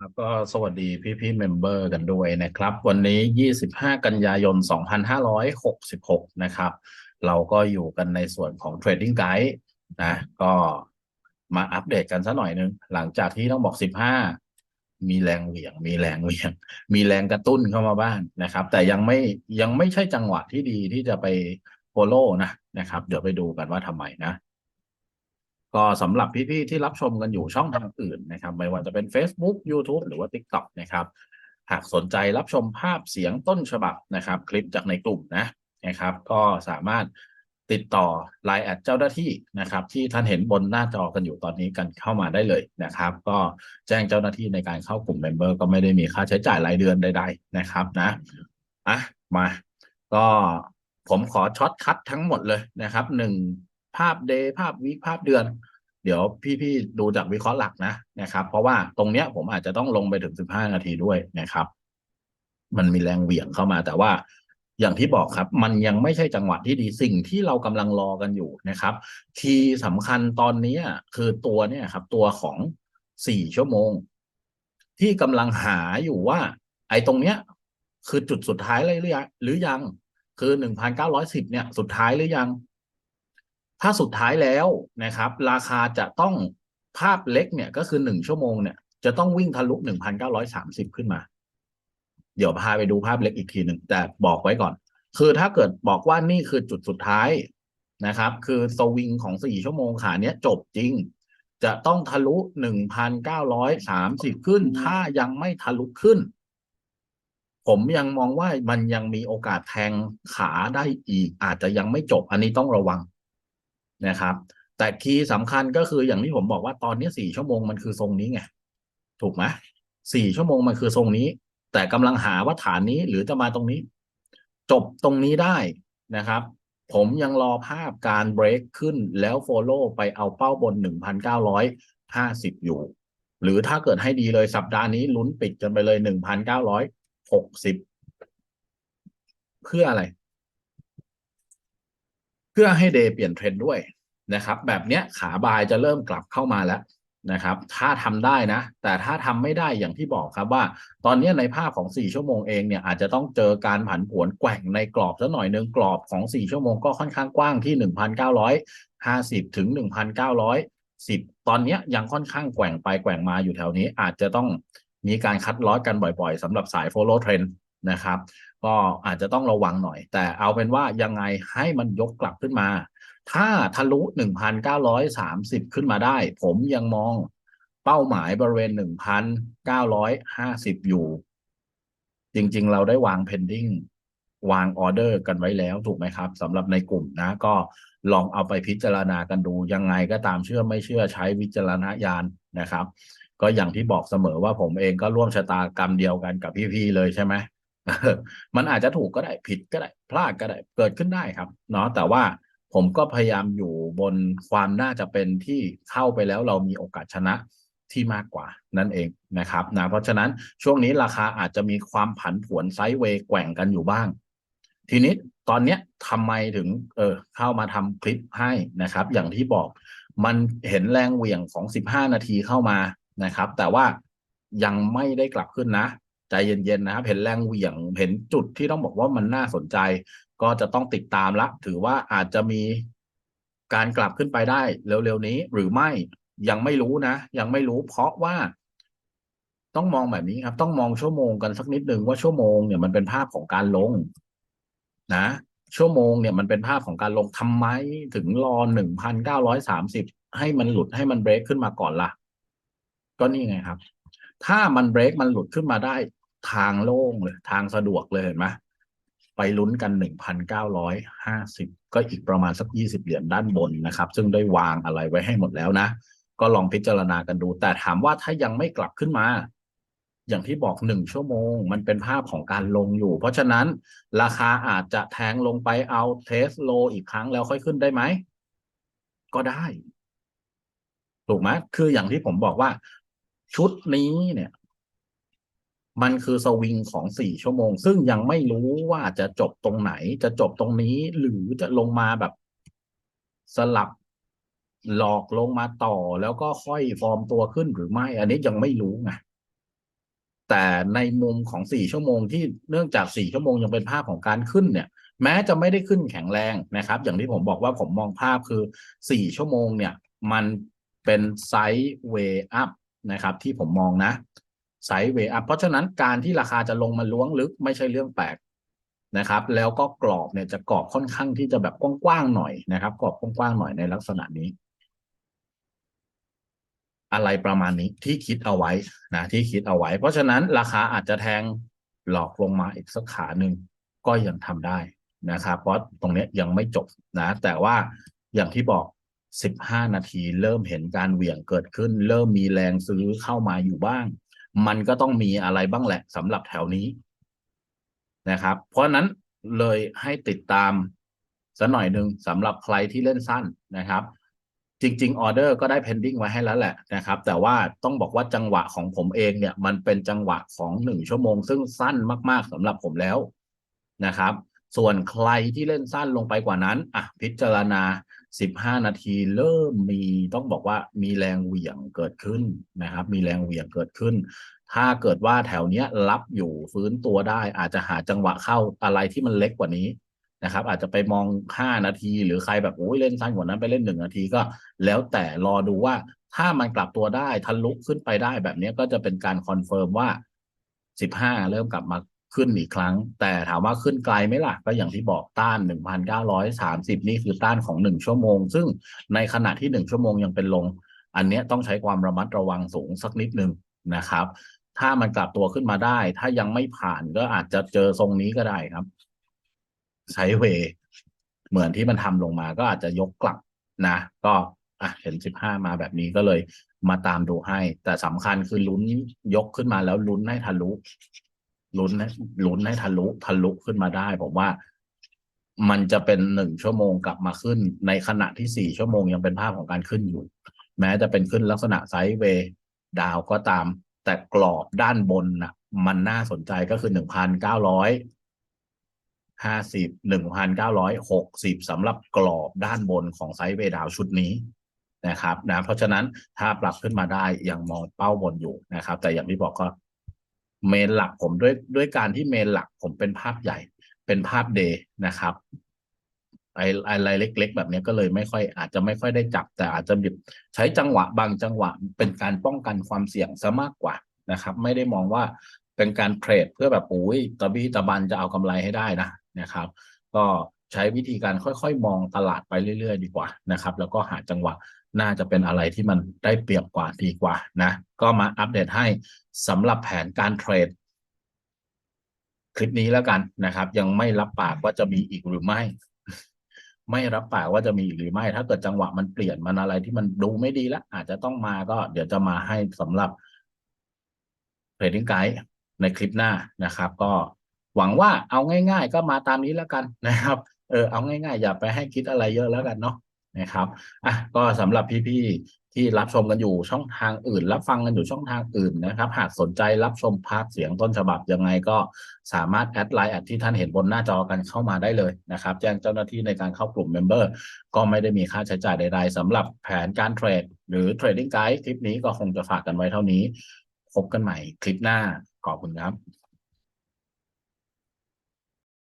แล้วก็สวัสดีพี่พี่เมมเบอร์กันด้วยนะครับ วันนี้ 25 กันยายน 2566 นะครับ เราก็อยู่กันในส่วนของ Trading Guide นะก็มาอัปเดตกันสักหน่อยนึง หลังจากที่ต้องบอก 15 มีแรงเหวี่ยง มีแรงเหวี่ยง มีแรงกระตุ้นเข้ามาบ้างนะครับ แต่ยังไม่ยังไม่ใช่จังหวะที่ดีที่จะไปโฟโล่นะนะครับ เดี๋ยวไปดูกันว่าทำไมนะ ก็สำหรับพี่ๆที่รับชมกันอยู่ช่องทางอื่นนะครับ ไม่ว่าจะเป็น Facebook YouTube หรือว่า TikTok นะครับ หากสนใจรับชมภาพเสียงต้นฉบับนะครับ คลิปจากในกลุ่มนะนะครับ ก็สามารถติดต่อ Line แอดเจ้าหน้าที่นะครับ ที่ท่านเห็นบนหน้าจอกันอยู่ตอนนี้กันเข้ามาได้เลยนะครับ ก็แจ้งเจ้าหน้าที่ในการเข้ากลุ่มเมมเบอร์ก็ไม่ได้มีค่าใช้จ่ายรายเดือนใด ๆ นะครับนะอะมา ก็ผมขอช็อตคัดทั้งหมดเลยนะครับหนึ่งภาพเดย์ภาพวีคภาพเดือน เดี๋ยวพี่ๆดูจากวิเคราะห์หลักนะนะครับ เพราะว่าตรงเนี้ยผมอาจจะต้องลงไปถึง15นาทีด้วยนะครับ มันมีแรงเหวี่ยงเข้ามา แต่ว่าอย่างที่บอกครับ มันยังไม่ใช่จังหวะที่ดีสิ่งที่เรากำลังรอกันอยู่นะครับคีย์สำคัญตอนนี้คือตัวเนี่ยครับ ตัวของ4ชั่วโมง ที่กำลังหาอยู่ว่า ไอ้ตรงเนี้ย คือจุดสุดท้ายเลยหรือยัง คือหรือยังคือ1,910เนี่ยสุดท้ายหรือยัง ถ้าสุดท้ายแล้วนะครับ ราคาจะต้องภาพเล็กเนี่ยก็คือหนึ่งชั่วโมงเนี่ยจะต้องวิ่งทะลุหนึ่งพันเก้าร้อยสามสิบขึ้นมา เดี๋ยวพาไปดูภาพเล็กอีกทีหนึ่งแต่บอกไว้ก่อน คือถ้าเกิดบอกว่านี่คือจุดสุดท้ายนะครับ คือสวิงของสี่ชั่วโมงขาเนี้ยจบจริง จะต้องทะลุหนึ่งพันเก้าร้อยสามสิบขึ้น ถ้ายังไม่ทะลุขึ้น ผมยังมองว่ามันยังมีโอกาสแทงขาได้อีก อาจจะยังไม่จบอันนี้ต้องระวัง นะครับ แต่คีย์สำคัญก็คืออย่างที่ผมบอกว่าตอนนี้สี่ชั่วโมงมันคือทรงนี้ไงถูกไหมสี่ชั่วโมงมันคือทรงนี้ แต่กำลังหาว่าฐานนี้หรือจะมาตรงนี้ จบตรงนี้ได้นะครับ ผมยังรอภาพการเบรกขึ้นแล้วโฟโล่ไปเอาเป้าบนหนึ่งพันเก้าร้อยห้าสิบอยู่ หรือถ้าเกิดให้ดีเลยสัปดาห์นี้ลุ้นปิดกันไปเลยหนึ่งพันเก้าร้อยหกสิบเพื่ออะไรเพื่อให้เดย์เปลี่ยนเทรนด์ด้วยนะครับ แบบเนี้ยขาบายจะเริ่มกลับเข้ามาแล้วนะครับ ถ้าทำได้นะ แต่ถ้าทำไม่ได้อย่างที่บอกครับว่า ตอนนี้ในภาพของ 4 ชั่วโมงเองเนี่ยอาจจะต้องเจอการผันผวนแกว่งในกรอบซะหน่อยหนึ่งกรอบของ 4 ชั่วโมงก็ค่อนข้างกว้างที่ 1,950 ถึง 1,910 ตอนนี้ยังค่อนข้างแกว่งไปแกว่งมาอยู่แถวนี้อาจจะต้องมีการคัดลอสกันบ่อยๆสำหรับสาย follow trend นะครับ ก็อาจจะต้องระวังหน่อย แต่เอาเป็นว่ายังไงให้มันยกกลับขึ้นมา ถ้าทะลุ 1,930 ขึ้นมาได้ ผมยังมองเป้าหมายบริเวณ 1,950 อยู่ จริงๆ เราได้วาง pending วางออเดอร์กันไว้แล้วถูกไหมครับสำหรับในกลุ่มนะ ก็ลองเอาไปพิจารณากันดู ยังไงก็ตามเชื่อไม่เชื่อใช้วิจารณญาณนะครับ ก็อย่างที่บอกเสมอว่าผมเองก็ร่วมชะตากรรมเดียวกันกับพี่ๆเลยใช่ไหม มันอาจจะถูกก็ได้ผิดก็ได้ พลาดก็ได้เกิดขึ้นได้ครับเนาะแต่ว่าผมก็พยายามอยู่บนความน่าจะเป็นที่เข้าไปแล้วเรามีโอกาสชนะที่มากกว่านั่นเองนะครับนะเพราะฉะนั้นช่วงนี้ราคาอาจจะมีความผันผวนไซด์เวย์แกว่งกันอยู่บ้าง ทีนี้ตอนเนี้ยทำไมถึงเออเข้ามาทำคลิปให้นะครับ อย่างที่บอกมันเห็นแรงเหวี่ยงของ 15 นาทีเข้ามานะครับ แต่ว่ายังไม่ได้กลับขึ้นนะ ใจเย็นๆนะครับ เห็นแรงเหวี่ยงเห็นจุดที่ต้องบอกว่ามันน่าสนใจ ก็จะต้องติดตามละ ถือว่าอาจจะมีการกลับขึ้นไปได้เร็วๆนี้ หรือไม่ยังไม่รู้นะ ยังไม่รู้เพราะว่า ต้องมองแบบนี้ครับ ต้องมองชั่วโมงกันสักนิดหนึ่งว่าชั่วโมงเนี่ยมันเป็นภาพของการลง นะ ชั่วโมงเนี่ยมันเป็นภาพของการลงทำไมถึงรอหนึ่งพันเก้าร้อยสามสิบให้มันหลุดให้มันเบรกขึ้นมาก่อนละ่ะ ก็นี่ไงครับ ถ้ามันเบรกมันหลุดขึ้นมาได้ ทางโล่งเลย ทางสะดวกเลยเห็นไหมไปลุ้นกันหนึ่งพันเก้าร้อยห้าสิบก็อีกประมาณสักยี่สิบเหรียญด้านบนนะครับ ซึ่งได้วางอะไรไว้ให้หมดแล้วนะ ก็ลองพิจารณากันดู แต่ถามว่าถ้ายังไม่กลับขึ้นมา อย่างที่บอกหนึ่งชั่วโมง มันเป็นภาพของการลงอยู่ เพราะฉะนั้นราคาอาจจะแทงลงไปเอาเทสโลอีกครั้งแล้วค่อยขึ้นได้ไหม ก็ได้ ถูกไหมคืออย่างที่ผมบอกว่า ชุดนี้เนี่ย มันคือสวิงของสี่ชั่วโมง ซึ่งยังไม่รู้ว่าจะจบตรงไหน จะจบตรงนี้หรือจะลงมาแบบสลับหลอกลงมาต่อแล้วก็ค่อยฟอร์มตัวขึ้นหรือไม่ อันนี้ยังไม่รู้ไงแต่ในมุมของสี่ชั่วโมงที่เนื่องจากสี่ชั่วโมงยังเป็นภาพของการขึ้นเนี่ย แม้จะไม่ได้ขึ้นแข็งแรงนะครับ อย่างที่ผมบอกว่าผมมองภาพคือสี่ชั่วโมงเนี่ย มันเป็นไซด์เวย์อัพนะครับ ที่ผมมองนะ ไซด์เวย์อัพเพราะฉะนั้นการที่ราคาจะลงมาล้วงลึกไม่ใช่เรื่องแปลกนะครับ แล้วก็กรอบเนี่ยจะกรอบค่อนข้างที่จะแบบกว้างๆหน่อยนะครับ กรอบกว้างๆหน่อยในลักษณะนี้ อะไรประมาณนี้ที่คิดเอาไว้นะที่คิดเอาไว้ เพราะฉะนั้นราคาอาจจะแทงหลอกลงมาอีกสักขาหนึ่งก็ยังทำได้นะครับ เพราะตรงนี้ยยังไม่จบนะ แต่ว่าอย่างที่บอก 15 นาทีเริ่มเห็นการเหวี่ยงเกิดขึ้น เริ่มมีแรงซื้อเข้ามาอยู่บ้าง มันก็ต้องมีอะไรบ้างแหละสำหรับแถวนี้นะครับ เพราะนั้นเลยให้ติดตามสักหน่อยหนึ่งสำหรับใครที่เล่นสั้นนะครับ จริงๆออเดอร์ก็ได้ pending ไว้ให้แล้วแหละนะครับ แต่ว่าต้องบอกว่าจังหวะของผมเองเนี่ย มันเป็นจังหวะของหนึ่งชั่วโมง ซึ่งสั้นมากๆสำหรับผมแล้วนะครับ ส่วนใครที่เล่นสั้นลงไปกว่านั้นอะพิจารณา 15 นาทีเริ่มมีต้องบอกว่ามีแรงเหวี่ยงเกิดขึ้นนะครับ มีแรงเหวี่ยงเกิดขึ้น ถ้าเกิดว่าแถวเนี้ยรับอยู่ฟื้นตัวได้ อาจจะหาจังหวะเข้าอะไรที่มันเล็กกว่านี้นะครับ อาจจะไปมอง 5 นาที หรือใครแบบโอ้ยเล่นสั้นกว่านั้นไปเล่น 1 นาทีก็ แล้วแต่รอดูว่าถ้ามันกลับตัวได้ทะลุขึ้นไปได้แบบนี้ก็จะเป็นการคอนเฟิร์มว่า 15 เริ่มกลับมา ขึ้นอีกครั้ง แต่ถามว่าขึ้นไกลไหมล่ะ ก็อย่างที่บอกต้าน 1,930 นี่คือต้านของ 1 ชั่วโมง ซึ่งในขณะที่ 1 ชั่วโมงยังเป็นลง อันเนี้ยต้องใช้ความระมัดระวังสูงสักนิดนึงนะครับ ถ้ามันกลับตัวขึ้นมาได้ ถ้ายังไม่ผ่านก็อาจจะเจอทรงนี้ก็ได้ครับไซด์เว เหมือนที่มันทำลงมาก็อาจจะยกกลับนะ ก็อะเห็น 15 มาแบบนี้ก็เลยมาตามดูให้ แต่สำคัญคือลุ้นยกขึ้นมาแล้วลุ้นให้ทะลุ ลุ้นให้ลุ้นให้ทะลุทะลุขึ้นมาได้ผมว่ามันจะเป็นหนึ่งชั่วโมงกลับมาขึ้น ในขณะที่สี่ชั่วโมงยังเป็นภาพของการขึ้นอยู่ แม้จะเป็นขึ้นลักษณะไซด์เวย์ดาวก็ตาม แต่กรอบด้านบนนะมันน่าสนใจก็คือหนึ่งพันเก้าร้อยห้าสิบหนึ่งพันเก้าร้อยหกสิบสำหรับกรอบด้านบนของไซด์เวย์ดาวชุดนี้นะครับนะเพราะฉะนั้นถ้าปรับขึ้นมาได้ยังมองเป้าบนอยู่นะครับ แต่อย่างที่บอกก็ เมนหลักผมด้วยด้วยการที่เมนหลักผมเป็นภาพใหญ่ เป็นภาพเดย์นะครับไออะไรเล็ก ๆ แบบนี้ก็เลยไม่ค่อย อาจจะไม่ค่อยได้จับ แต่อาจจะแบบใช้จังหวะบางจังหวะเป็นการป้องกันความเสี่ยงซะมากกว่านะครับ ไม่ได้มองว่าเป็นการเทรดเพื่อแบบอุ้ยตะบี้ตะบันจะเอากำไรให้ได้นะนะครับ ก็ใช้วิธีการค่อยๆ มองตลาดไปเรื่อย ๆ ดีกว่านะครับ แล้วก็หาจังหวะ น่าจะเป็นอะไรที่มันได้เปรียบกว่าดีกว่านะ ก็มาอัปเดตให้สำหรับแผนการเทรด คลิปนี้แล้วกันนะครับ ยังไม่รับปากว่าจะมีอีกหรือไม่ ไม่รับปากว่าจะมีอีกหรือไม่ ถ้าเกิดจังหวะมันเปลี่ยนมันอะไรที่มันดูไม่ดีแล้วอาจจะต้องมาก็ เดี๋ยวจะมาให้สำหรับเทรดดิ้งไกด์ในคลิปหน้านะครับ ก็หวังว่าเอาง่าย ๆ ก็มาตามนี้แล้วกันนะครับ เออเอาง่าย ๆ อย่าไปให้คิดอะไรเยอะแล้วกันเนาะ นะครับอะก็สำหรับพี่ๆที่รับชมกันอยู่ช่องทางอื่น รับฟังกันอยู่ช่องทางอื่นนะครับ หากสนใจรับชมภาพเสียงต้นฉบับยังไงก็สามารถแอดไลน์แอดที่ท่านเห็นบนหน้าจอกันเข้ามาได้เลยนะครับ แจ้งเจ้าหน้าที่ในการเข้ากลุ่มเมมเบอร์ก็ไม่ได้มีค่าใช้จ่ายใดๆสำหรับแผนการเทรดหรือเทรดดิ้งไกด์คลิปนี้ก็คงจะฝากกันไว้เท่านี้ พบกันใหม่คลิปหน้าขอบคุณครับ